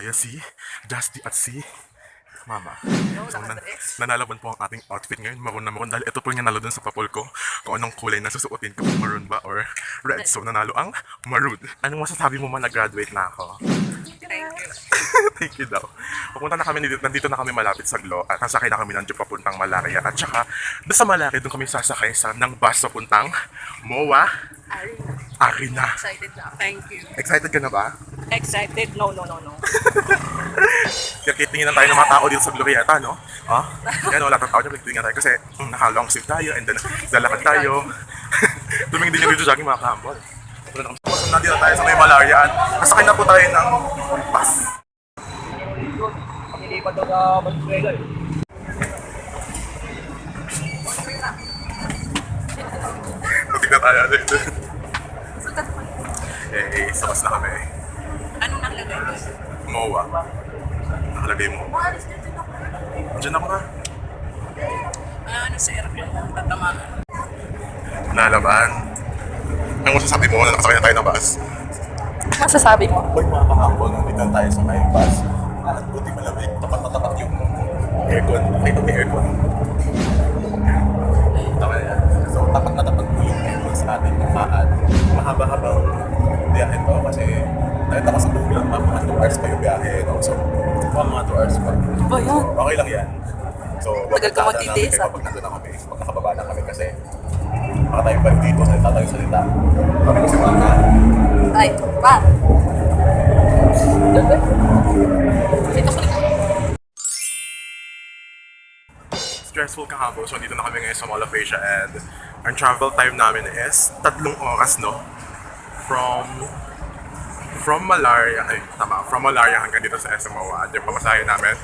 Ngayon si Justy at si Mama. So, nan nanalaban po ang ating outfit ngayon, maroon na maroon. Dahil ito po yung nanalo dun sa papul ko, kung anong kulay na susuotin ko, maroon ba or red. So, nanalo ang maroon. Anong masasabi mo man na-graduate na ako? Thank you. Thank you daw. Pupunta na kami, dito, nandito na kami malapit sa Glo at nasakay na kami ng papuntang Malaria. At saka, doon sa Malaria, doon kami sasakay sa, ng bus papuntang MOA Arena. Arena. Excited na. Thank you. Excited ka na ba? Excited? No, no, no, no. Kaya titingnan tayo ng mga tao dito sa Glorieta, no? Ha? Yan, wala tang tao dyan, titingnan tayo kasi mm, naka-long sleeve tayo and then lalakad tayo. Tumingin din yung video jogging mga kahambol. So, nandito tayo sa may Malaria at nasakay na po tayo ng bus. Nilipat daw sa Valenzuela eh. Tingnan tayo dito. Eh, sa bus na kami. Anong nakalagay doon? MOA. Nakalagay mo. Diyan ako na. Ah, ano sa airplane? Tatamaan. Nalaman. Ang masasabi mo na nakasakay na tayo ng bus? Masasabi mo? Hoy mga kahambol, nandito na tayo sa may bus. At buti malamig, tapat na tapat yung aircon. Ay, ito may aircon. Tama na. So, tapat na tapat po yung aircon sa ating at mahaba-habang biyahe. No? So, mga mga 2 hours pa. Ba yan? Okay lang yan. So, Tagal ka magtitiis, ah. Kapag nandun na kami, pag nakababa na kami kasi baka tayo pa dito, salita tayo salita. Kami kasi mga Ay, pa. Dito ko stressful kahapon. So, dito na kami ngayon sa Mall of Asia and ang travel time namin is tatlong oras, no? From from Malaria, ay, tama, from Malaria hanggang dito sa SMOA. At yung pamasahe namin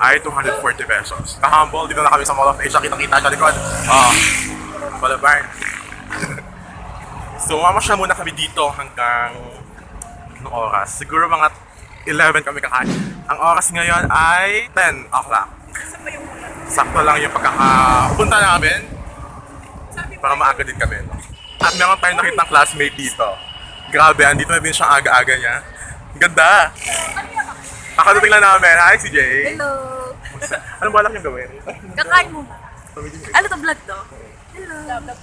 ay 240 pesos. Kahapon, dito na kami sa Mall of Asia. Kitang-kita sa likod. Ah, Balabar. so, mamasya muna kami dito hanggang anong oras? Siguro mga 11 kami kakain. Ang oras ngayon ay 10 o'clock sakto lang yung pagkakapunta namin para maaga din kami. At meron tayong nakitang classmate dito. Grabe, andito na din siya aga-aga niya. Ang Ganda! Kakadating lang namin. Hi, si Jay. Hello. Anong balak niyong gawin? Kakain niyo. Ano to vlog to? Hello. Ganda.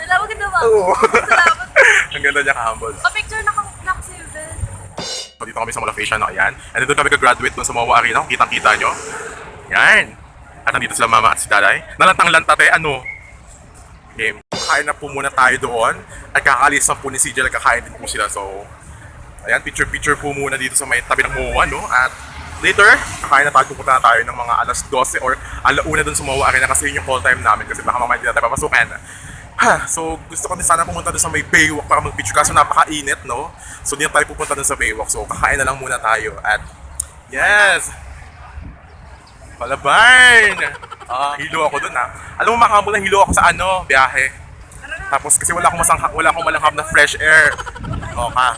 Salamat ka naman. Oo. Salamat. Ang ganda niya kahambol. Pa-picture na kang nakasilver. Dito kami sa Asia, no? Ayan. And dito kami ka-graduate dun sa Mawa Arena. Kung Kitang-kita nyo. Yan. At nandito sila mama at si daday. Nalantang-lantate, ano? Game. Kakain na po muna tayo doon. At kakaalis na po ni CJ. Kakain din po sila. So, ayan, picture-picture po muna dito sa may tabi ng MOA, no? At later, kakain na tayo. Pupunta na tayo ng mga alas 12 or alauna dun sa MOA Arena kasi yun yung call time namin kasi baka mamaya hindi tayo papasukin. Ha, so gusto din sana pumunta doon sa may Baywalk para mag-picture kaso napakainit, no? So hindi na tayo pupunta doon sa Baywalk. So kakain na lang muna tayo at yes! Palabarn! Ah, hilo ako doon ha. Alam mo makakabol na hilo ako sa ano, biyahe. Tapos kasi wala akong masangha, wala akong malanghap na fresh air. O ka.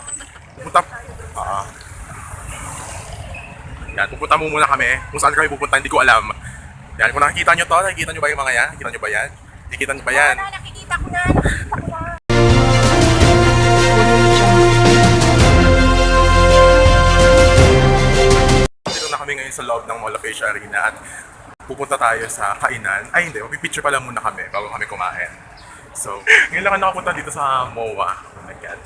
Pupunta. Ah. yan, pupunta mo muna kami. Kung saan kami pupunta, hindi ko alam. Yan, kung nakikita nyo to, nakikita nyo ba yung mga yan? Nakikita nyo ba yan? Nakikita nyo ba yan? nakikita ko na. Nakikita ko na. Dito na kami ngayon sa loob ng Mall of Asia Arena at pupunta tayo sa kainan. Ay hindi, magpipicture pala muna kami bago kami kumain. So, ngayon lang ako nakapunta dito sa MOA. Oh God.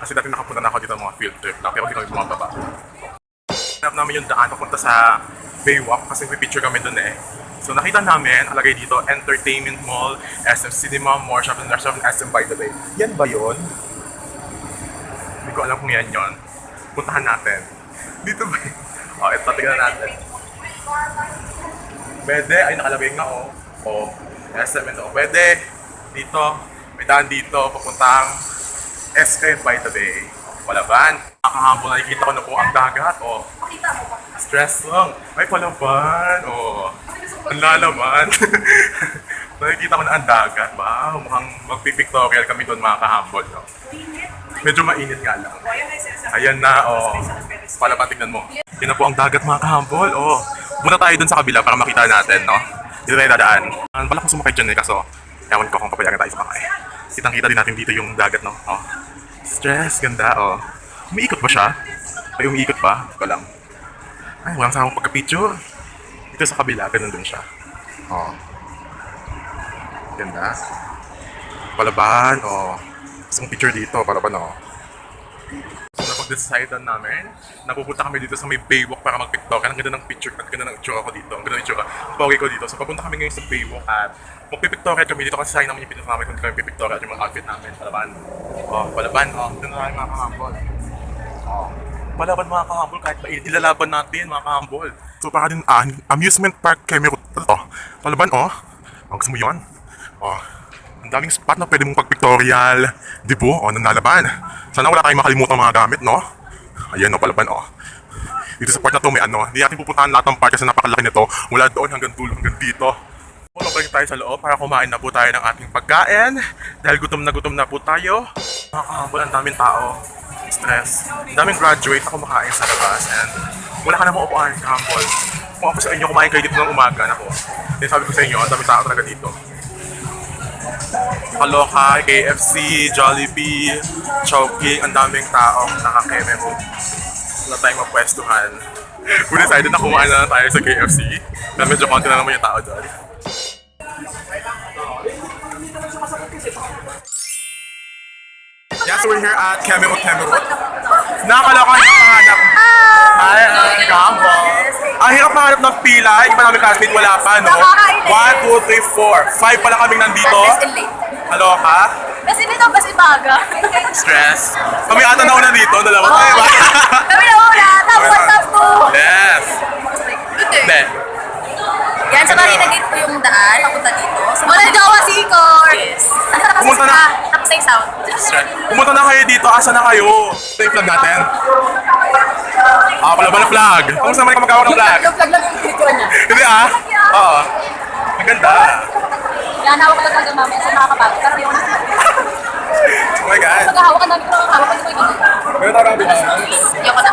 Kasi dati nakapunta na ako dito ng mga field trip lang, pero hindi kami bumababa. Hanap namin yung daan papunta sa Baywalk kasi pipicture kami dun eh. So nakita namin, alagay dito, Entertainment Mall, SM Cinema, More Shop and Restaurant, SM By The Bay. Yan ba yun? Hindi ko alam kung yan yon. Puntahan natin. Dito ba yun? O, ito, tignan natin. Pwede, ay nakalagay nga oh. O, SM ito. Pwede, dito, may daan dito, papuntang SM By The Bay. Palaban. Nakahapon nakikita ko na po ang dagat. O, ba? stress lang. Ay, palaban. O, ang lalaban. nakikita ko na ang dagat. Wow, mukhang magpipictorial kami doon mga kahambol. No? Medyo mainit nga lang. Ayan na, oh. Palaban, tignan mo. Yan na po ang dagat mga kahambol. Oh. Muna tayo dun sa kabila para makita natin, no? Dito tayo dadaan. Pala kung sumakay dyan eh, kaso ewan ko kung papayagan tayo sumakay. Kitang kita din natin dito yung dagat, no? Oh. Stress, ganda, oh. Umiikot ba siya? Ay, umiikot pa? Ito lang. Ay, walang sa akong pagka-picture. Dito sa kabila, ganun din siya. Oh. Ganda. Palaban, oh. Kong picture dito, palaban, oh. Napag-decide namin, napupunta kami dito sa may Baywalk para mag-picture. Ang ganda ng picture, ang ganda ng itsura ko dito. Ang ganda ng itsura. Ang pogi ko dito. So, papunta kami ngayon sa Baywalk at magpipicture kami dito kasi sayang naman yung pinito namin kung kami pipicture yung mga outfit namin. Palaban. Oh, palaban. Oh, doon na tayo mga kahambol. Oh. Palaban mga kahambol kahit. Ilalaban natin mga kahambol. So, para din ah, amusement park kami. Ano to? Palaban, oh. Oh, gusto mo yun? Oh. Daming spot na pwede mong pag-pictorial. Di po? O, nang nalaban. Sana wala tayong makalimutan mga gamit, no? Ayan, no, palaban, oh. Dito sa part na to may ano, hindi natin pupuntahan lahat ng part kasi napakalaki nito. Mula doon hanggang dulo, hanggang dito. Puno balik tayo sa loob para kumain na po tayo ng ating pagkain. Dahil gutom na gutom na po tayo. Mga kahambol, ang daming tao. Stress. Ang daming graduate na kumakain sa labas. And wala ka na mga upuan, kahambol. Kung ako sa inyo, kumain kayo dito ng umaga. Nako. Then sabi ko sa inyo, ang daming tao talaga dito. Kaloka, KFC, Jollibee, Chowking, ang daming tao nakakeme po. Wala tayong mapwestuhan. We decided na kumain na lang tayo sa KFC. Pero medyo konti na naman yung tao doon. Yeah, so we're here at Kemerut Kemerut. Nakakaloka yung panganap. Hi, uh, Gambo. Ang hirap mahanap ng pila. Yung pa namin classmate, wala pa, no? Nakakainis. 1, 2, 3, 4. 5 pala kaming nandito. Kaloka. Kasi dito, basi baga. Stress. Kami ata na una dito, dalawa tayo ba? Kami na una, top 1, top yes. 2. Hindi. Yan, sa Marina Gate po yung daan, papunta dito. Wala jowa si Cor! Yes. Pumunta na. na. Tapos na yung sound. Pumunta na kayo dito. Asa na kayo? Ito yung flag natin. Ah, pala ba na flag? Kung saan ka magkawak ng flag? Yung flag lang yung pinicture niya. Hindi ah. Oo. Ang ganda. Yan, hawak ko lang hanggang mamaya sa nakakapagod. Pero yung Oh my God. maghahawak ka namin pero hawak ko dito yung Meron tayo ng Yung ko na.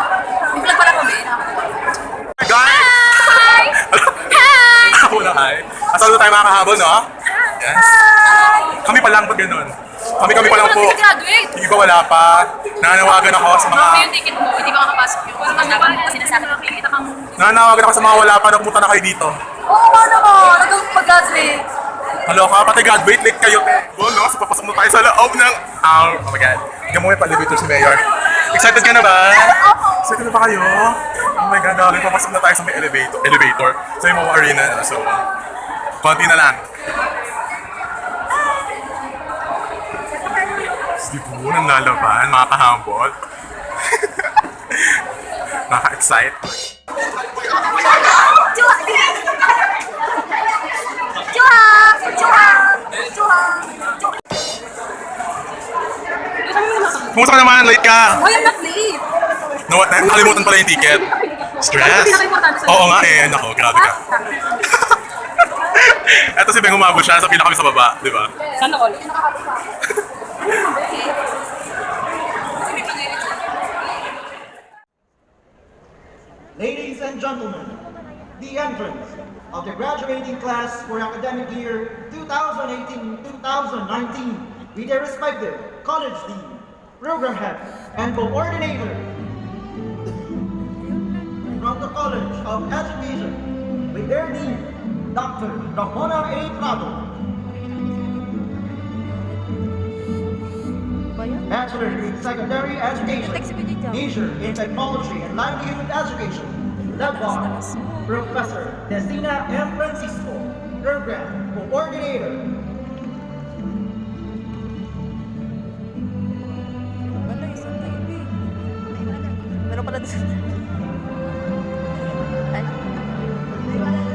Yung flag pala kami. Guys! Hi! Hi! Ako na hi. Asal na tayo makakahabol, no? Yes. Kami pa lang pag ganun. Kami kami pa lang po. graduate. Hindi ko wala pa. Nananawagan ako sa mga... yung ticket mo, hindi ka makapasok yung kung dapat mo kasi nasabi ng kita kang... Nananawagan ako sa mga wala pa na pumunta na kayo dito. Oo, oh, ano mo? Nagawag pag-graduate. Hello ka, pati graduate late kayo. Oh no, so papasok na tayo sa loob ng... Um, oh my God. Hindi mo may pa-elevator si Mayor. Excited ka na ba? Excited na ba kayo? Oh my God, darling, papasok na tayo sa may elevator. Elevator. Sa may mga arena. So, konti na lang. Nang lalaban, mga kahambol. Nakaka-excite. Kumusta ka naman? Late ka? Hoy, I'm not late. No, nakalimutan pala yung ticket. Stress? Oo nga eh. Nako, grabe ka. Eto si Beng umabot siya, sa pila kami sa baba, di ba? Sana all. Ladies and gentlemen, the entrance of the graduating class for academic year 2018-2019 with their respective college dean, program head, and coordinator from the College of Education with their dean, Dr. Ramona A. Prado. Bachelor in Secondary Education, major in Technology and Livelihood Education, led by Professor Destina M. Francisco, Program Coordinator.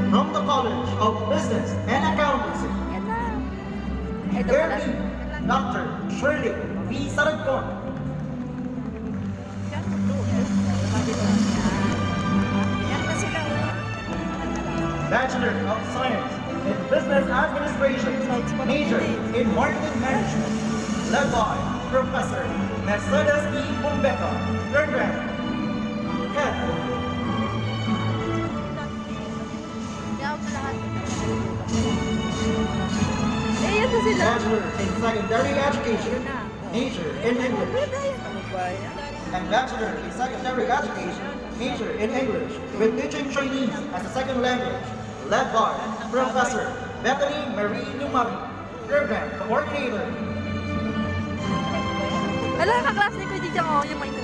From the College of Business and Accountancy, Yan na. Ito their pala. dean, Dr. Shirley V. Saragcon. Bachelor of Science in Business Administration, major in Marketing Management, led by Professor Mercedes E. Bombeca, program head. Bachelor in Secondary Education, major in English. Ambassador in Secondary Education, major in English, with teaching Chinese as a second language, led by Professor Bethany Marie Lumami, Program Coordinator. Alam, kaklase ni Kuya Jijang, oh, yung may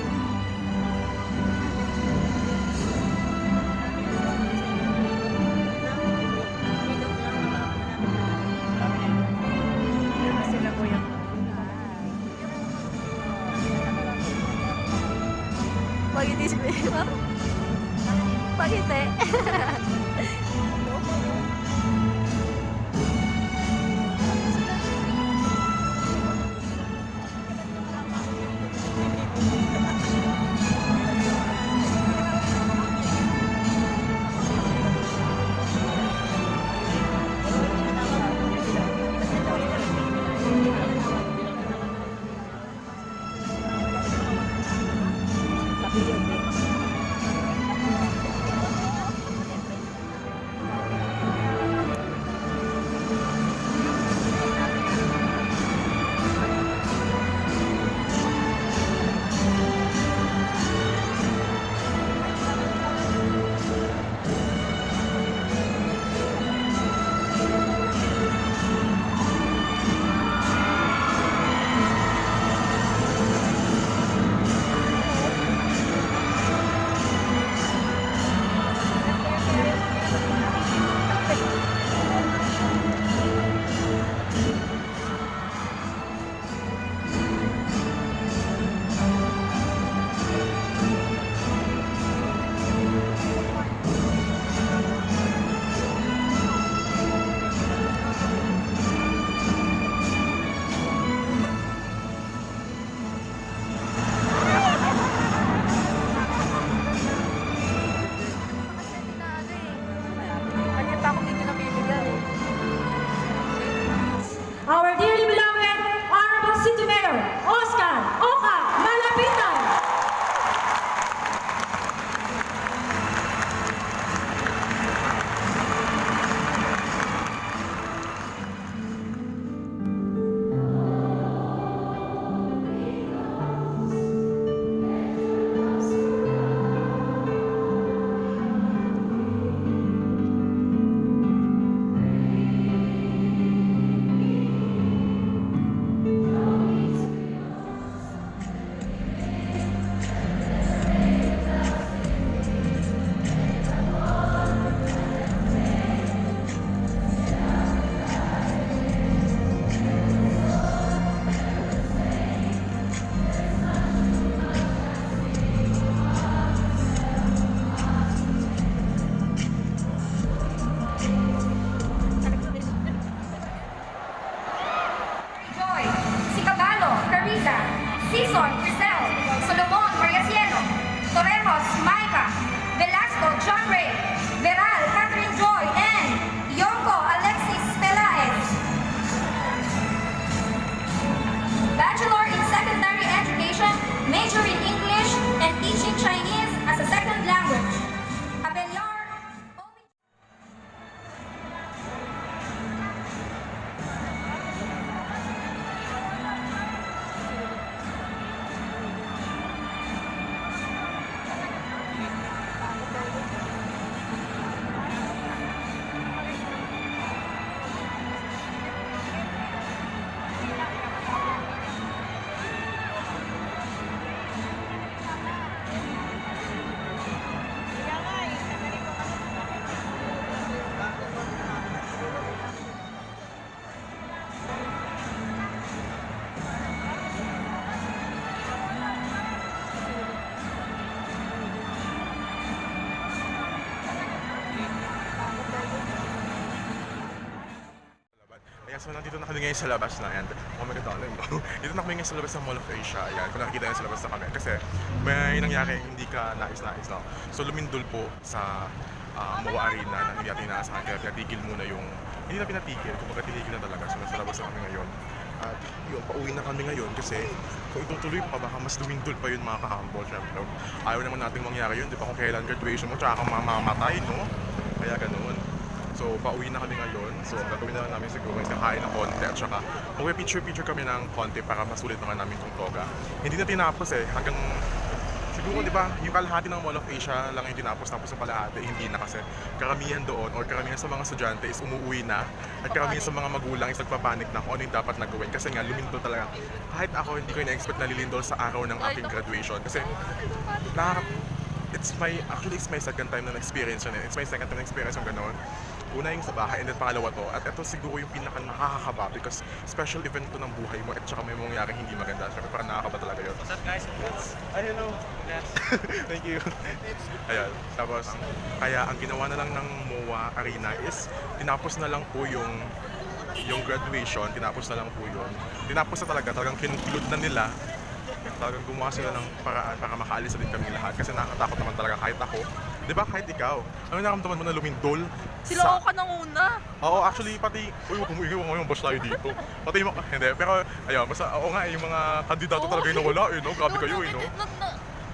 Ayan, so nandito na kami ngayon sa labas na and oh my god, ano yun? dito na kami ngayon sa labas ng Mall of Asia. Ayan, kung nakikita nyo sa labas na kami. Kasi may nangyari hindi ka nais-nais no? So lumindol po sa uh, Mawa Arena na hindi natin inaasahan. Kaya pinatigil muna yung, hindi na pinatigil, kumbaga tinigil na talaga. So nasa labas na kami ngayon. At yun, pauwi na kami ngayon kasi kung itutuloy pa, baka mas lumindol pa yun mga kahambol. Siyempre, ayaw naman nating mangyari yun. Di ba kung kailan graduation mo, tsaka kang mamamatay, no? So, pauwi na kami ngayon. So, ang gagawin na lang namin siguro is kakain ng konti at saka mag-picture-picture kami ng konti para masulit naman namin itong toga. Hindi na tinapos eh. Hanggang siguro, di ba, yung kalahati ng Mall of Asia lang yung tinapos, tapos yung kalahati, hindi na kasi karamihan doon or karamihan sa mga estudyante is umuwi na at karamihan sa mga magulang is nagpapanik na kung ano yung dapat na. Kasi nga, lumindol talaga. Kahit ako, hindi ko na-expect na lilindol sa araw ng aking graduation. Kasi, nakaka it's my, actually it's my second time na na-experience yun eh. It's my second time na experience yung gano'n. Una yung sa bahay and then pangalawa to. At ito siguro yung pinaka nakakakaba because special event to ng buhay mo at saka may mangyaring hindi maganda. Siyempre parang nakakaba talaga yun. What's up guys? I don't know. Thank you. Ayan. Tapos, kaya ang ginawa na lang ng MOA Arena is tinapos na lang po yung yung graduation, tinapos na lang po yun. Tinapos na talaga, talagang kinunclude na nila talagang gumawa sila ng paraan para makaalis din kami lahat kasi nakakatakot naman talaga kahit ako. Di ba kahit ikaw? Ano naramdaman mo na lumindol? Sila sa- ako ka nang una. Oo, actually, pati, uy, huwag umuwi, huwag ngayon, boss tayo dito. Pati yung, hindi, pero, ayun, basta, oo nga, eh, yung mga kandidato Oo, talaga yung nawala, eh, no? Grabe kayo, eh, no?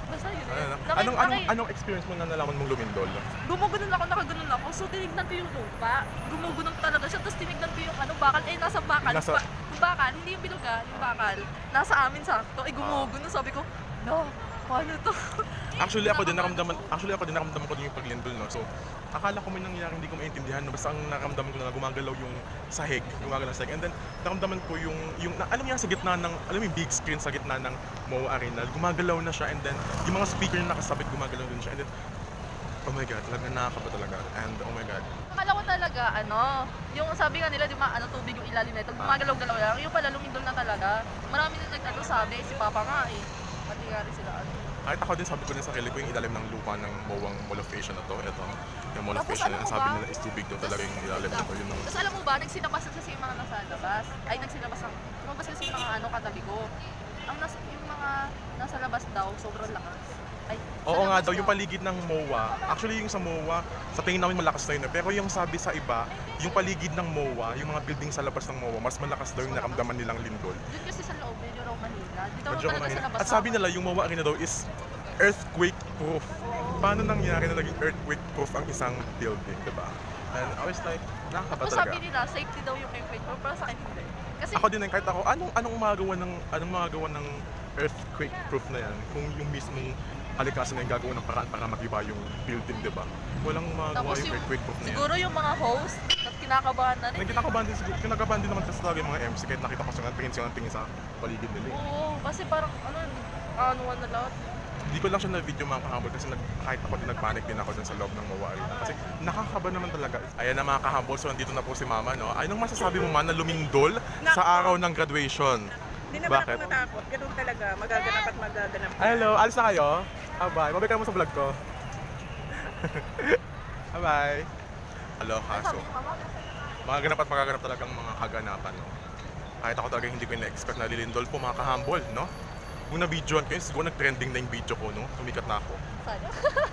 Basta yun. Ano, Nakita- anong, anong, anong experience mo na nalaman mong lumindol? Gumugunon ako, nakaganon ako. So, tinignan ko yung lupa. Gumugunon talaga siya. Tapos tinignan ko yung ano, bakal. Eh, nasa bakal. Nasa- Ba- yung bakal, hindi yung bilog ah, yung bakal. Nasa amin sakto. Eh, gumugunon. Sabi ko, no, paano to? Actually, ako din naramdaman, actually, ako din naramdaman ko din yung paglindol, no? So, akala ko may nangyayari hindi ko maintindihan, no? Basta ang naramdaman ko na gumagalaw yung sahig, gumagalaw sahig. And then, naramdaman ko yung, yung na, alam mo yan, sa gitna ng, alam mo yung big screen sa gitna ng MOA Arena, gumagalaw na siya. And then, yung mga speaker na nakasabit, gumagalaw din siya. And then, oh my God, talaga nakakaba talaga. And, oh my God. Akala ko talaga, ano, yung sabi nga nila, di ba, ano, tubig yung ilalim nito, gumagalaw-galaw lang. Yung pala, lumindol na talaga. Marami na nag-ano sabi, si Papa nga eh. Pati nga rin sila, ano. Kahit ako din, sabi ko din sa sarili ko, yung ilalim ng lupa ng MOA Mall of Asia na to, ito. Yung Mall of Asia na sabi nila is tubig daw talaga yung ilalim nito. Yun ang Tapos alam mo ba, nagsinabas kasi yung mga nasa labas. Ay, nagsinabas ang, lumabas kasi yung mga ano katabi ko. Ang nasa, yung mga nasa labas daw, sobrang lakas. Ay, Oo nga daw, yung paligid ng MOA, actually yung sa MOA, sa tingin namin malakas na yun. eh. Pero yung sabi sa iba, yung paligid ng MOA, yung mga building sa labas ng MOA, mas malakas daw yung naramdaman nilang lindol. Doon kasi sa loob, Manila. Dito raw Medyo talaga labas. At sabi nila, yung MOA Arena daw is earthquake proof. Paano nangyari na naging earthquake proof ang isang building, di ba? And I was like, nakakaba Kung talaga. sabi nila, safety daw yung earthquake, pero para sa akin hindi. Kasi, Ako din, eh, kahit ako, anong, anong magawa ng, anong magawa ng earthquake proof na yan? Kung yung mismong kalikasan na yung gagawa ng paraan para magiba yung building, di ba? Walang magawa tapos yung yung, earthquake proof na yan. siguro yung mga host, kinakabahan na rin. Nang kinakabahan din, siguro- kinakabahan din naman kasi talaga yung mga MC kahit nakita ko sila tingin sila ng tingin sa paligid nila. eh. Oo, kasi parang, ano, ano na lahat. Hindi ko lang siya na video mga kahambol kasi nag, kahit ako din nagpanic din ako dun sa loob ng Mawa Arena. Kasi nakakaba naman talaga. Ayan na mga kahambol, so nandito na po si Mama. No? Anong masasabi mo man na lumindol sa araw ng graduation? Hindi naman Bakit? ako matakot. Ganun talaga. Magaganap at magaganap. Hello, alis na kayo? Ah, bye. Mabay ka mo sa vlog ko. bye. Hello, kaso. Magaganap at magaganap talagang mga kaganapan. No? Kahit ako talaga hindi ko na-expect na lilindol po mga kahambol, no? Kung na-videoan ko yun, siguro nag-trending na yung video ko, no? Tumikat na ako.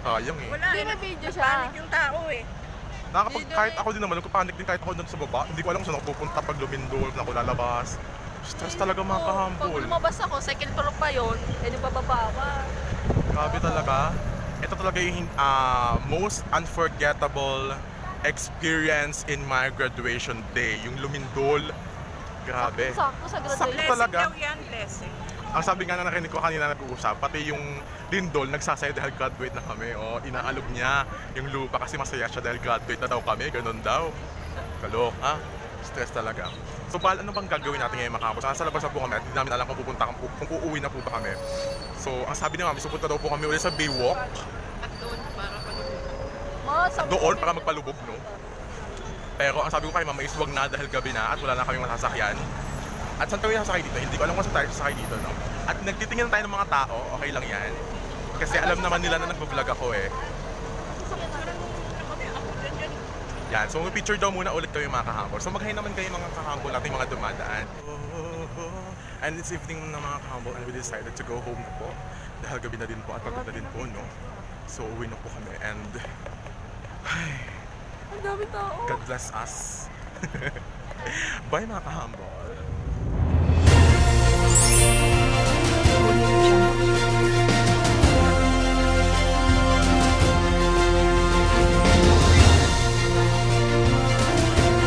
Sayang eh. Wala. Hindi eh, na video siya. Panik yung tao eh. Nakakapag, Video kahit eh. ako din naman, nagpapanik din kahit ako doon sa baba. Hindi ko alam kung saan ako pupunta pag lumindol, na ako lalabas. Stress talaga mga Oo, kahambol. Pag lumabas ako, second floor pa yun, eh di bababa ka. Grabe talaga. Ito talaga yung ah, most unforgettable experience in my graduation day. Yung lumindol. Grabe. Sakto sa Sakto graduation. talaga. Blessing daw yan, blessing. Ang sabi nga na narinig ko kanina nag-uusap, pati yung lindol nagsasaya dahil graduate na kami. O, inaalog niya yung lupa kasi masaya siya dahil graduate na daw kami. Ganun daw. Kalok, ha? Stress talaga. So, Bal, ano bang gagawin natin ngayon mga kapos? Nasa labas na po kami at hindi namin alam kung pupunta kung, kung uuwi na po ba kami. So, ang sabi ni Mami, supunta daw po kami ulit sa Baywalk. At doon, para palubog. Sa Doon para magpalubog, no? Pero ang sabi ko kay Mama is wag na dahil gabi na at wala na kaming masasakyan. At saan kami sasakay dito? Hindi ko alam kung saan tayo sasakay dito, no? At nagtitingin tayo ng mga tao, okay lang yan. Kasi alam naman nila na nagpo-vlog ako eh. Yan, so mag-picture daw muna ulit kami mga kahambol. So mag-hi naman kayo mga kahambol natin mga dumadaan. And it's evening na mga kahambol and we decided to go home na po. Dahil gabi na din po at pagod na din po, no? So uwi na po kami and Ang dami tao. God bless us. Bye mga kahambol.